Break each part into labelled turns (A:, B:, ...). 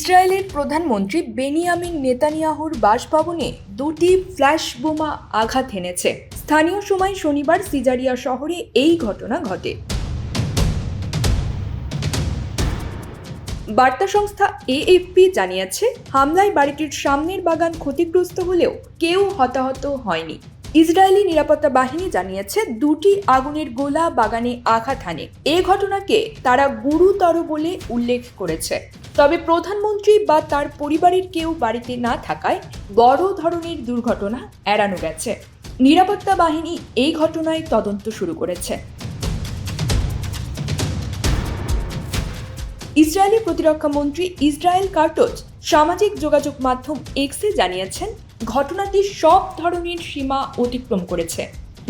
A: ইসরায়েলের প্রধানমন্ত্রী বেনিয়ামিন নেতানিয়াহুর বাসভবনে দুটি ফ্ল্যাশ বোমা আঘাত হেনেছে স্থানীয় সময় শনিবার সিজারিয়া শহরে এই ঘটনা ঘটে বার্তা সংস্থা এএফপি জানিয়েছে হামলায় বাড়িটির সামনের বাগান ক্ষতিগ্রস্ত হলেও কেউ হতাহত হয়নি ইসরায়েলি নিরাপত্তা বাহিনী জানিয়েছে দুটি আগুনের গোলা বাগানে আঘাত হানে এ ঘটনাকে তারা গুরুতর বলে উল্লেখ করেছে তবে প্রধানমন্ত্রী বা তার পরিবারের কেউ বাড়িতে না থাকায় বড় ধরনের দুর্ঘটনা এড়ানো গেছে নিরাপত্তা বাহিনী এই ঘটনায় তদন্ত শুরু করেছে ইসরায়েলি প্রতিরক্ষা মন্ত্রী ইসরায়েল কার্টোজ সামাজিক যোগাযোগ মাধ্যম এক্সে জানিয়েছেন ঘটনাটি সব ধরনের সীমা অতিক্রম করেছে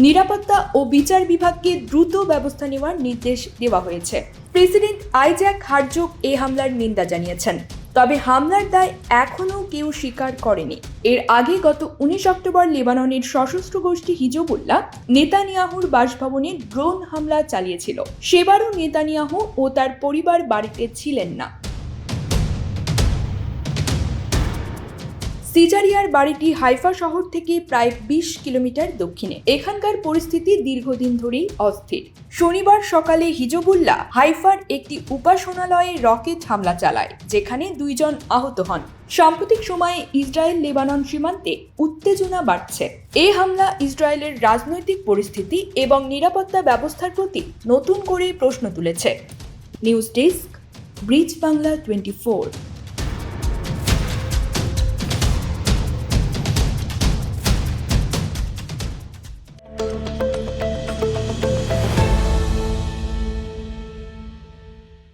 A: নিরাপত্তা ও বিচার বিভাগকে দ্রুত ব্যবস্থা নেওয়ার নির্দেশ দেওয়া হয়েছে প্রেসিডেন্ট আইজ্যাক হারজোক এই হামলার নিন্দা জানিয়েছেন তবে হামলার দায় এখনও কেউ স্বীকার করেনি এর আগে গত উনিশ অক্টোবর লেবাননের সশস্ত্র গোষ্ঠী হিজবুল্লাহ নেতানিয়াহুর বাসভবনে ড্রোন হামলা চালিয়েছিল সেবারও নেতানিয়াহু ও তার পরিবার বাড়িতে ছিলেন না সিজারিয়ার বাড়িটি হাইফা শহর থেকে প্রায় বিশ কিলোমিটার দক্ষিণে এখানকার পরিস্থিতি দীর্ঘদিন ধরেই অস্থির শনিবার সকালে হিজবুল্লাহ হাইফার একটি উপাসনালয়ে রকেট হামলা চালায় যেখানে দুইজন আহত হন সাম্প্রতিক সময়ে ইসরায়েল লেবানন সীমান্তে উত্তেজনা বাড়ছে এ হামলা ইসরায়েলের রাজনৈতিক পরিস্থিতি এবং নিরাপত্তা ব্যবস্থার প্রতি নতুন করে প্রশ্ন তুলেছে news desk bridge Bangla twenty Thank you.